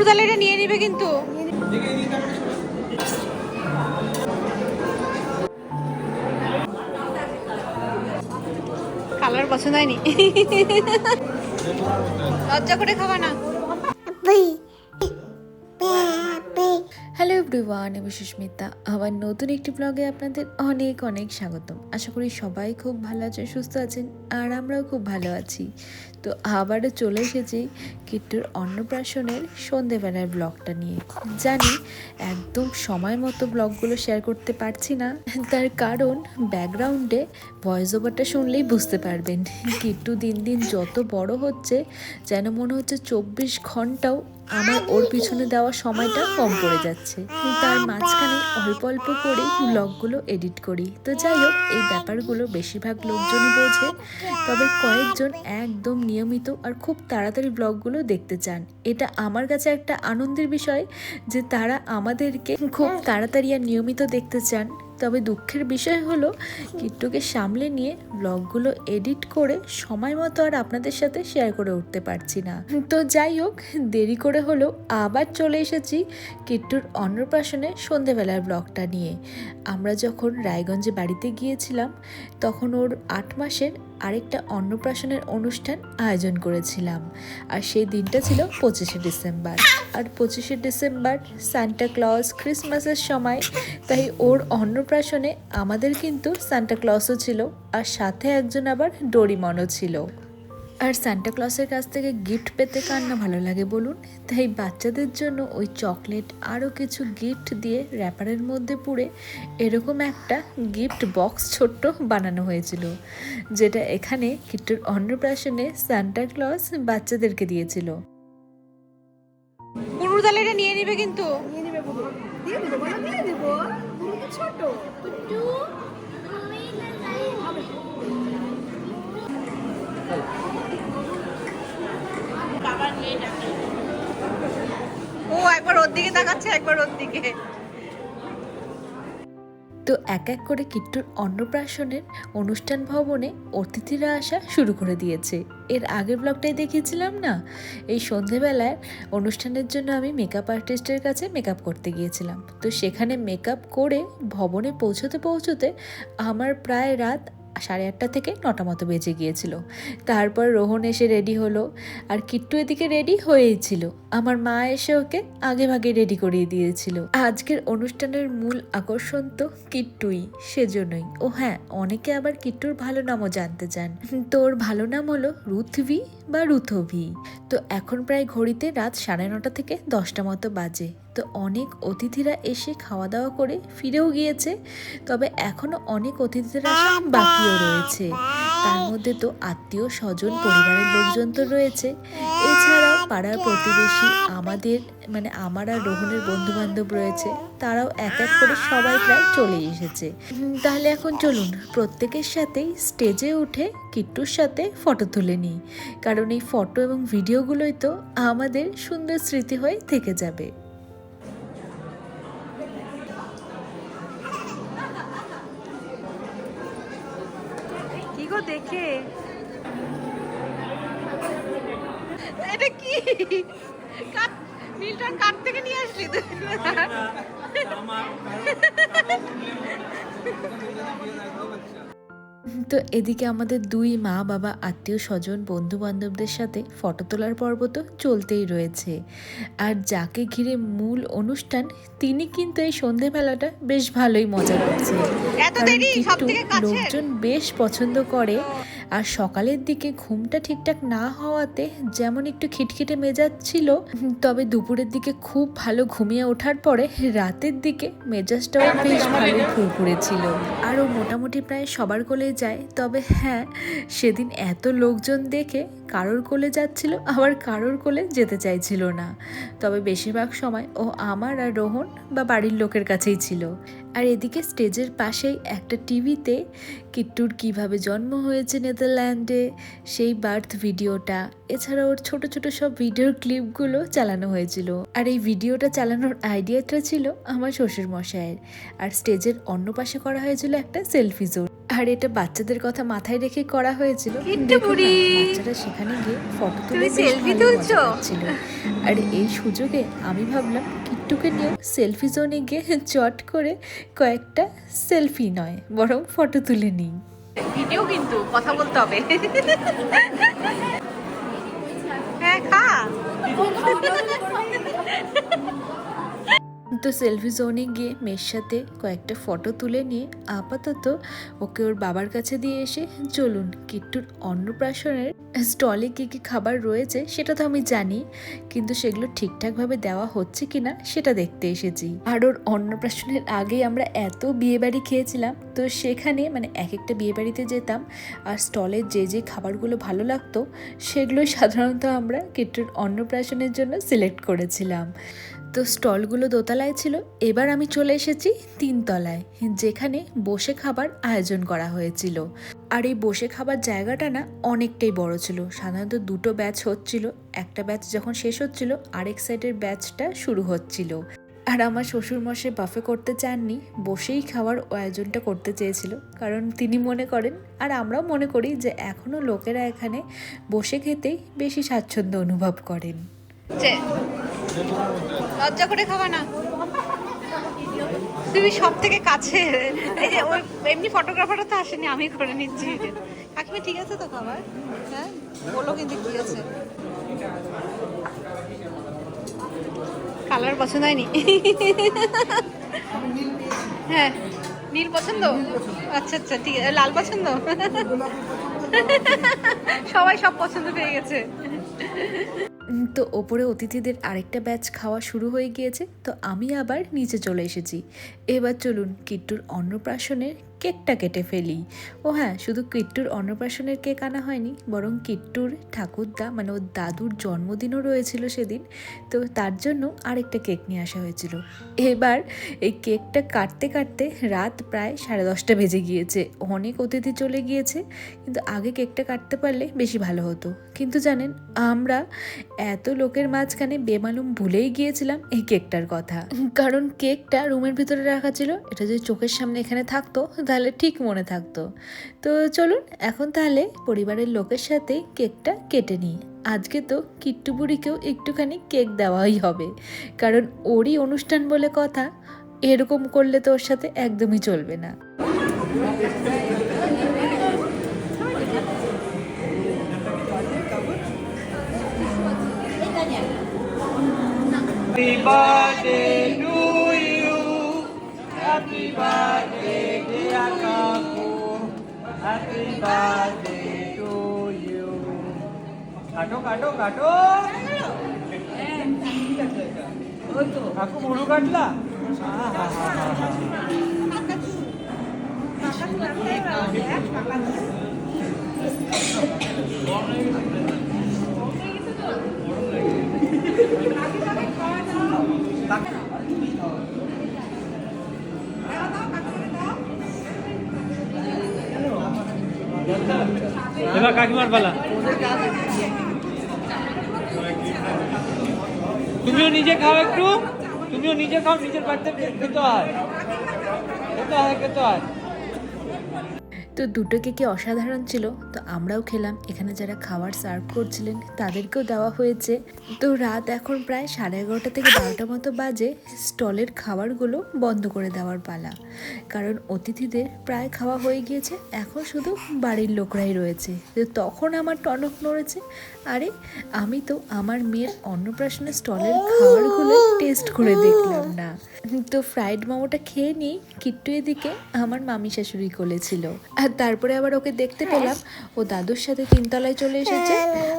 কুকুরজালে এটা নিয়ে নিবে কিন্তু। কালার পছন্দ হয়নি। লজ্জা করে খাবা না। এভরিওয়ান আমি সুস্মিতা। আমার নতুন একটি ব্লগে আপনাদের অনেক অনেক স্বাগতম। আশা করি সবাই খুব ভালো আছেন, সুস্থ আছেন, আর আমরাও খুব ভালো আছি। তো আবারও চলে এসেছি কিট্টুর অন্নপ্রাশনের সন্ধেবেলার ব্লগটা নিয়ে। জানি একদম সময় মতো ব্লগগুলো শেয়ার করতে পারছি না। তার কারণ ব্যাকগ্রাউন্ডে ভয়েস ওভারটা শুনলেই বুঝতে পারবেন। কিট্টু দিন দিন যত বড় হচ্ছে, যেন মনে হচ্ছে চব্বিশ ঘন্টাও আমার ওর পিছনে দেওয়া সময়টা কম পড়ে যাচ্ছে। তার মাঝখানে অল্প অল্প করে ব্লগগুলো এডিট করি। তো যাই হোক, এই ব্যাপারগুলো বেশিরভাগ লোকজনই বোঝে। তবে কয়েকজন একদম নিয়মিত আর খুব তাড়াতাড়ি ব্লগগুলো দেখতে চান। এটা আমার কাছে একটা আনন্দের বিষয় যে তারা আমাদেরকে খুব তাড়াতাড়ি আর নিয়মিত দেখতে চান। তবে দুঃখের বিষয় হলো কিট্টুকে সামলে নিয়ে ব্লগগুলো এডিট করে সময় মতো আর আপনাদের সাথে শেয়ার করে উঠতে পারছি না। তো যাই হোক, দেরি করে হলো আবার চলে এসেছি কিট্টুর অন্নপ্রাশনে সন্ধেবেলার ব্লগটা নিয়ে। আমরা যখন রায়গঞ্জে বাড়িতে গিয়েছিলাম, তখন ওর আট মাসের আরেকটা অন্নপ্রাশনের অনুষ্ঠান আয়োজন করেছিলাম। আর সেই দিনটা ছিল পঁচিশে ডিসেম্বর। আর পঁচিশে ডিসেম্বর সান্টা ক্লজ ক্রিসমাসের সময়, তাই ওর অন্নপ্রাশনে আমাদের কিন্তু সান্টা ক্লজও ছিল, আর সাথে একজন আবার ডোরিমনও ছিল। আর সান্টা ক্লসের কাছ থেকে গিফট পেতে কার না ভালো লাগে বলুন? তাই বাচ্চাদের জন্য ওই চকলেট আরও কিছু গিফট দিয়ে র্যাপারের মধ্যে পুড়ে এরকম একটা গিফট বক্স ছোট্ট বানানো হয়েছিল যেটা এখানে কিট্টুর অন্নপ্রাশনে সান্টা ক্লস বাচ্চাদেরকে দিয়েছিল। এটা নিয়ে নিবে কিন্তু। নিয়ে নেবে দিয়ে দেবো বলো দিয়ে দেবো। ওর দিকে তাকাচ্ছে, একবার ওর দিকে। তো এক এক করে কিট্টুর অন্নপ্রাশনের অনুষ্ঠান ভবনে অতিথিরা আসা শুরু করে দিয়েছে। এর আগের ব্লগটাই দেখিয়েছিলাম না? এই সন্ধেবেলায় অনুষ্ঠানের জন্য আমি মেকআপ আর্টিস্টের কাছে মেকআপ করতে গিয়েছিলাম। তো সেখানে মেকআপ করে ভবনে পৌঁছতে পৌঁছতে আমার প্রায় রাত সাড়ে আটটা থেকে নটা মতো বেজে গিয়েছিল। তারপর রোহন এসে রেডি হলো। আর কিট্টু এদিকে রেডি হয়েই ছিল। আমার মা এসে ওকে আগে ভাগে রেডি করিয়ে দিয়েছিল। আজকের অনুষ্ঠানের মূল আকর্ষণ তো কিট্টুই, সেজন্যই। ও হ্যাঁ অনেকে আবার কিট্টুর ভালো নামও জানতে চান। তোর ভালো নাম হলো রুথভি বা রুথভি। তো এখন প্রায় ঘড়িতে রাত সাড়ে নটা থেকে দশটা মতো বাজে। তো অনেক অতিথিরা এসে খাওয়া দাওয়া করে ফিরেও গিয়েছে। তবে এখনও অনেক অতিথিরা বাকিও রয়েছে। তার মধ্যে তো আত্মীয় স্বজন পরিবারের লোকজন তো রয়েছে। এছাড়াও পাড়ার প্রতিবেশী আমাদের মানে আমার আর রোহনের বন্ধু বান্ধব রয়েছে। তারাও এক এক করে সবাই প্রায় চলে এসেছে। তাহলে এখন চলুন প্রত্যেকের সাথেই স্টেজে উঠে কিট্টুর সাথে ফটো তুলে নিই। কারণ এই ফটো এবং ভিডিওগুলোই তো আমাদের সুন্দর স্মৃতি হয়ে থেকে যাবে কি গো দেখে এটা কি কাট মিল্টন কাট থেকে নিয়ে আসলি তুই তো এদিকে আমাদের দুই মা বাবা আত্মীয় স্বজন বন্ধু বান্ধবদের সাথে ফটো তোলার পর্ব তো চলতেই রয়েছে। আর যাকে ঘিরে মূল অনুষ্ঠান তিনি কিন্তু এই সন্ধেবেলাটা বেশ ভালোই মজা করছে? লোকজন বেশ পছন্দ করে। আর সকালের দিকে ঘুমটা ঠিকঠাক না হওয়াতে যেমন একটু খিটখিটে মেজাজ ছিল, তবে দুপুরের দিকে খুব ভালো ঘুমিয়ে ওঠার পরে রাতের দিকে মেজাজটাও বেশ ভালো ফুরফুরে ছিল আরও মোটামুটি প্রায় সবার কোলে যায়, তবে হ্যাঁ সেদিন এত লোকজন দেখে কারোর কোলে যাচ্ছিল, আবার কারোর কোলে যেতে চাইছিল না। তবে বেশিরভাগ সময় ও আমার আর রোহন বা বাড়ির লোকের কাছেই ছিল। আর এদিকে স্টেজের পাশেই একটা টিভিতে কিট্টুর কীভাবে জন্ম হয়েছে নেদারল্যান্ডে সেই বার্থ ভিডিওটা। এছাড়া ওর ছোট ছোট সব ভিডিওর ক্লিপগুলো চালানো হয়েছিল। আর এই ভিডিওটা চালানোর আইডিয়াটা ছিল আমার শ্বশুর মশাইয়ের আর স্টেজের অন্য পাশে করা হয়েছিল একটা সেলফি জোন আর এটা বাচ্চাদের কথা মাথায় রেখে করা হয়েছিল। বাচ্চারা সেখানে গিয়ে ফটো তুলে তুমি বেশ selfie ভালোই মজা তুলছো? আর এই সুযোগে আমি ভাবলাম কিট্টুকে নিয়ে সেলফি জোনে গিয়ে চট করে কয়েকটা সেলফি নয় বরং ফটো তুলে নিই। ভিডিও কিন্তু কথা বলতে হবে। হ্যাঁ খা। তো সেলফি জোনে গিয়ে মেয়ের সাথে কয়েকটা ফটো তুলে নিয়ে আপাতত ওকে ওর বাবার কাছে দিয়ে এসে, চলুন, কিট্টুর অন্নপ্রাশনের স্টলে কী কী খাবার রয়েছে সেটা তো আমি জানি, কিন্তু সেগুলো ঠিকঠাকভাবে দেওয়া হচ্ছে কি না সেটা দেখতে এসেছি। আর ওর অন্নপ্রাশনের আগেই আমরা এত বিয়েবাড়ি খেয়েছিলাম, তো সেখানে মানে এক একটা বিয়েবাড়িতে যেতাম, আর স্টলের যে যে খাবারগুলো ভালো লাগতো, সেগুলোই সাধারণত আমরা কিট্টুর অন্নপ্রাশনের জন্য সিলেক্ট করেছিলাম। তো স্টলগুলো দোতলায় ছিল। এবার আমি চলে এসেছি তিনতলায়, যেখানে বসে খাবার আয়োজন করা হয়েছিল। আর এই বসে খাবার জায়গাটা না অনেকটাই বড় ছিল। সাধারণত দুটো ব্যাচ হচ্ছিল, একটা ব্যাচ যখন শেষ হচ্ছিল, আরেক সাইডের ব্যাচটা শুরু হচ্ছিল। আর আমার শ্বশুরমশাই বাফে করতে চাননি, বসেই খাওয়ার আয়োজনটা করতে চেয়েছিল। কারণ তিনি মনে করেন, আর আমরাও মনে করি যে এখনও লোকেরা এখানে বসে খেতেই বেশি স্বাচ্ছন্দ্য অনুভব করেন। লজ্জা করে খাবা না। তুমি সব থেকে কাছে। এই যে, ওই এমনি ফটোগ্রাফারটা তো আসেনি, আমি করে নিচ্ছি। কাকিমা ঠিক আছে তো খাবার? হ্যাঁ? বলো কিন্তু ঠিক আছে। কালার পছন্দ হয়নি। হ্যাঁ নীল পছন্দ? আচ্ছা আচ্ছা ঠিক আছে। লাল পছন্দ? সবাই সব পছন্দ পেয়ে গেছে। তো ওপরে অতিথিদের আরেকটা ব্যাচ খাওয়া শুরু হয়ে গিয়েছে, তো আমি আবার নিচে চলে এসেছি। এবার চলুন কিট্টুর অন্নপ্রাশনের কেকটা কেটে ফেলি। ও হ্যাঁ শুধু কিট্টুর অন্নপ্রাশনের কেক আনা হয়নি, বরং কিট্টুর ঠাকুরদা মানে ওর দাদুর জন্মদিনও রয়েছিল সেদিন, তো তার জন্য আরেকটা কেক নিয়ে আসা হয়েছিল। এবার এই কেকটা কাটতে কাটতে রাত প্রায় সাড়ে দশটা বেজে গিয়েছে। অনেক অতিথি চলে গিয়েছে, কিন্তু আগে কেকটা কাটতে পারলে বেশি ভালো হতো। কিন্তু জানেন, আমরা এত লোকের মাঝখানে বেমালুম ভুলেই গিয়েছিলাম এই কেকটার কথা। কারণ কেকটা রুমের ভিতরে রাখা ছিল, এটা যদি চোখের সামনে এখানে থাকতো, তাহলে ঠিক মনে থাকতো। তো চলুন, এখন তাহলে পরিবারের লোকের সাথে কেকটা কেটে নিই। আজকে তো কিট্টু বুড়িকেও একটুখানি কেক দেওয়াই হবে। কারণ ওরই অনুষ্ঠান বলে কথা, এরকম করলে তো ওর সাথে একদমই চলবে না। semuanya happy birthday to you. Happy birthday dear kamu happy birthday to you. Gaduh, gaduh, gaduh. aku mulu kalah Makan makan. কাকিমার পালা। তুমিও নিজে খাও একটু। তুমিও নিজে খাও, নিজের বাড়িতে খেতে হয়। খেতে হয় খেতে হয়। তো দুটো কেকে অসাধারণ ছিল? তো আমরাও খেলাম। এখানে যারা খাবার সার্ভ করছিলেন, তাদেরকেও দেওয়া হয়েছে। তো রাত এখন প্রায় সাড়ে এগারোটা থেকে বারোটা মতো বাজে। স্টলের খাবারগুলো বন্ধ করে দেওয়ার পালা। কারণ অতিথিদের প্রায় খাওয়া হয়ে গিয়েছে। এখন শুধু বাড়ির লোকরাই রয়েছে। তো তখন আমার টনক নড়েছে। আরে আমি তো আমার মেয়ের অন্নপ্রাশনের স্টলের খাবারগুলো টেস্ট করে দেখলাম না। তো ফ্রাইড মোমোটা খেয়ে নিই কিট্টু এদিকে আমার মামি শাশুড়ি কোলেছিল আর তারপরে আবার ওকে দেখতে পেলাম ও দাদুর সাথে তিনতলায় চলে এসেছে।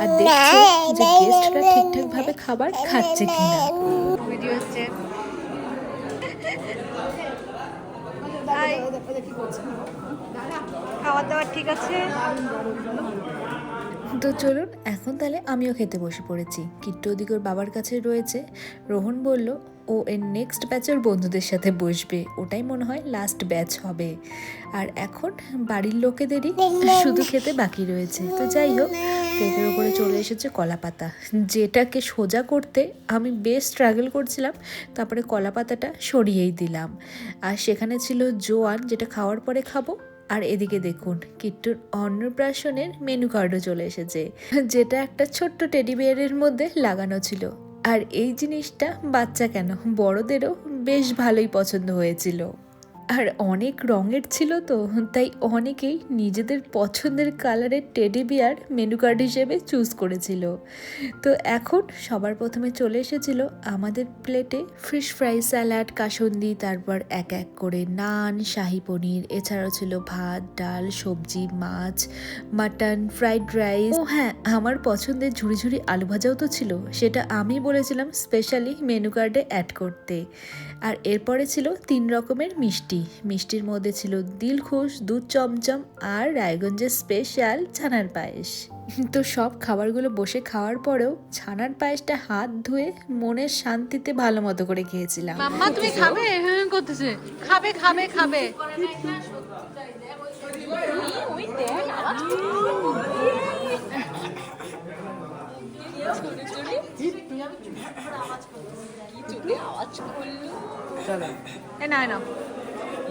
আর দেখছে যে গেস্টরা ঠিকঠাক ভাবে খাবার খাচ্ছে কিনা। ভিডিও। খাবার দাবার ঠিক আছে? তো চলুন, এখন তাহলে আমিও খেতে বসে পড়েছি। কিট্টু ওদিকে ওর বাবার কাছে রয়েছে। রোহন বলল, ও এর নেক্সট ব্যাচের বন্ধুদের সাথে বসবে। ওটাই মনে হয় লাস্ট ব্যাচ হবে। আর এখন বাড়ির লোকেদেরই শুধু খেতে বাকি রয়েছে। তো যাই হোক প্লেটের ওপরে চলে এসেছে কলা পাতা যেটাকে সোজা করতে আমি বেশ স্ট্রাগল করছিলাম, তারপরে কলা পাতাটা সরিয়েই দিলাম। আর সেখানে ছিল জোয়ান, যেটা খাওয়ার পরে খাব। আর এদিকে দেখুন, কিট্টুর অন্নপ্রাশনের মেনু কার্ডও চলে এসেছে, যেটা একটা ছোট্ট টেডি বিয়ারের মধ্যে লাগানো ছিল। আর এই জিনিসটা বাচ্চা কেন? বড়দেরও বেশ ভালোই পছন্দ হয়েছিল। আর অনেক রঙের ছিল তো, তাই অনেকেই নিজেদের পছন্দের কালারের টেডি বিয়ার মেনু কার্ড হিসেবে চুজ করেছিল। তো এখন সবার প্রথমে চলে এসেছিল আমাদের প্লেটে ফিশ ফ্রাই স্যালাড, কাসন্দি, তারপর এক এক করে নান, শাহি পনির, এছাড়াও ছিল ভাত, ডাল, সবজি, মাছ, মাটন, ফ্রাইড রাইস। ও হ্যাঁ আমার পছন্দের ঝুড়ি ঝুড়ি আলু ভাজাও তো ছিল, সেটা আমি বলেছিলাম স্পেশালি মেনু কার্ডে অ্যাড করতে। আর এরপরে ছিল তিন রকমের মিষ্টি। মিষ্টির মধ্যে ছিল দিলখুশ দুধ চমচম আর রায়গঞ্জের স্পেশাল ছানার পায়েস। তো সব খাবারগুলো বসে খাওয়ার পরেও ছানার পায়েসটা হাত ধুয়ে মনের শান্তিতে ভালো মতো করে খেয়েছিলাম। মাম্মা তুমি খাবে? হ্যাঁ করতেছে। খাবে খাবে খাবে। এ না না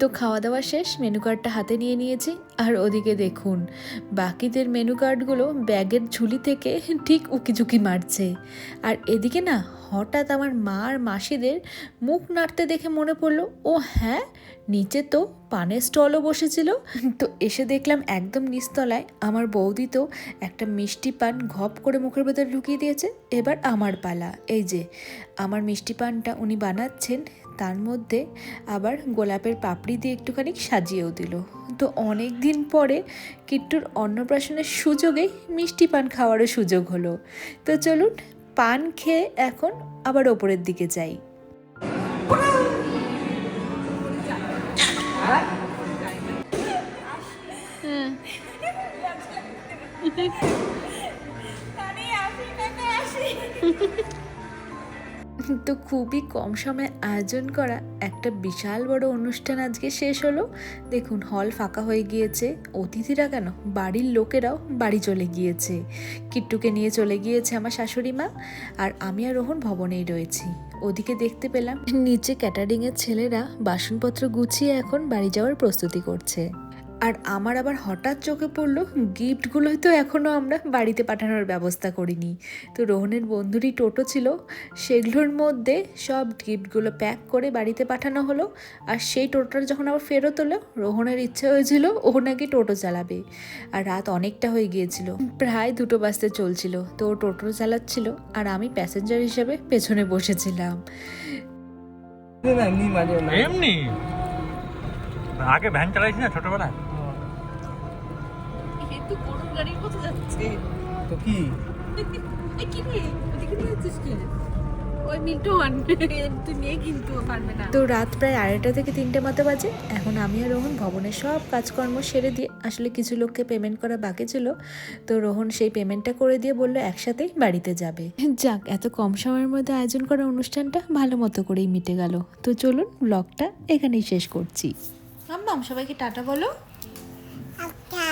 তো খাওয়া দাওয়া শেষ মেনু কার্ডটা হাতে নিয়ে নিয়েছি। আর ওদিকে দেখুন, বাকিদের মেনু কার্ডগুলো ব্যাগের ঝুলি থেকে ঠিক উকিঝুঁকি মারছে। আর এদিকে না, হঠাৎ আমার মা আর মাসিদের মুখ নাড়তে দেখে মনে পড়ল, ও হ্যাঁ নিচে তো পানের স্টলও বসেছিল। তো এসে দেখলাম একদম নিচতলায় আমার বৌদি তো একটা মিষ্টি পান ঘপ করে মুখের ভেতরে ঢুকিয়ে দিয়েছে। এবার আমার পালা। এই যে, আমার মিষ্টি পানটা উনি বানাচ্ছেন তার মধ্যে আবার গোলাপের পাপড়ি দিয়ে একটুখানি সাজিয়েও দিল। তো অনেক দিন পরে কিট্টুর অন্নপ্রাশনের সুযোগেই মিষ্টি পান খাওয়ারও সুযোগ হলো। তো চলুন পান খেয়ে এখন আবার ওপরের দিকে যাই। তো খুবই কম সময়ে আয়োজন করা একটা বিশাল বড় অনুষ্ঠান আজকে শেষ হলো। দেখুন, হল ফাঁকা হয়ে গিয়েছে। অতিথিরা কেন? বাড়ির লোকেরাও বাড়ি চলে গিয়েছে। কিট্টুকে নিয়ে চলে গিয়েছে আমার শাশুড়ি মা আর আমি আর রোহন ভবনেই রয়েছি। ওদিকে দেখতে পেলাম, নিচে ক্যাটারিংয়ের ছেলেরা বাসনপত্র গুছিয়ে এখন বাড়ি যাওয়ার প্রস্তুতি করছে। আর আমার আবার হঠাৎ চোখে পড়ল গিফটগুলোই তো এখনও আমরা বাড়িতে পাঠানোর ব্যবস্থা করিনি। তো রোহনের বন্ধুরই টোটো ছিল সেগুলোর মধ্যে সব গিফটগুলো প্যাক করে বাড়িতে পাঠানো হলো আর সেই টোটোটা যখন আবার ফেরত হলো রোহনের ইচ্ছে হয়েছিল ও নাকি টোটো চালাবে আর রাত অনেকটা হয়ে গিয়েছিল। প্রায় দুটো বাজতে চলছিল তো ও টোটো চালাচ্ছিল আর আমি প্যাসেঞ্জার হিসেবে পেছনে বসেছিলাম। এমনি আগে ভ্যান চালাইছি না ছোটবেলায়? কিন্তু গরুর গাড়ির মতো যাচ্ছে। তো কি? রে? ওদিকে নিয়ে যাচ্ছিস তো রাত প্রায় আড়াইটা থেকে তিনটে মতো বাজে। এখন আমি আর রোহন ভবনের সব কাজকর্ম সেরে দিয়ে আসলে কিছু লোককে পেমেন্ট করা বাকি ছিল। তো রোহন সেই পেমেন্টটা করে দিয়ে বলল একসাথেই বাড়িতে যাবে। যাক এত কম সময়ের মধ্যে আয়োজন করা অনুষ্ঠানটা ভালো মতো করেই মিটে গেল। তো চলুন ব্লগটা এখানেই শেষ করছি। মাম্মাম সবাইকে টাটা বলো। টাটা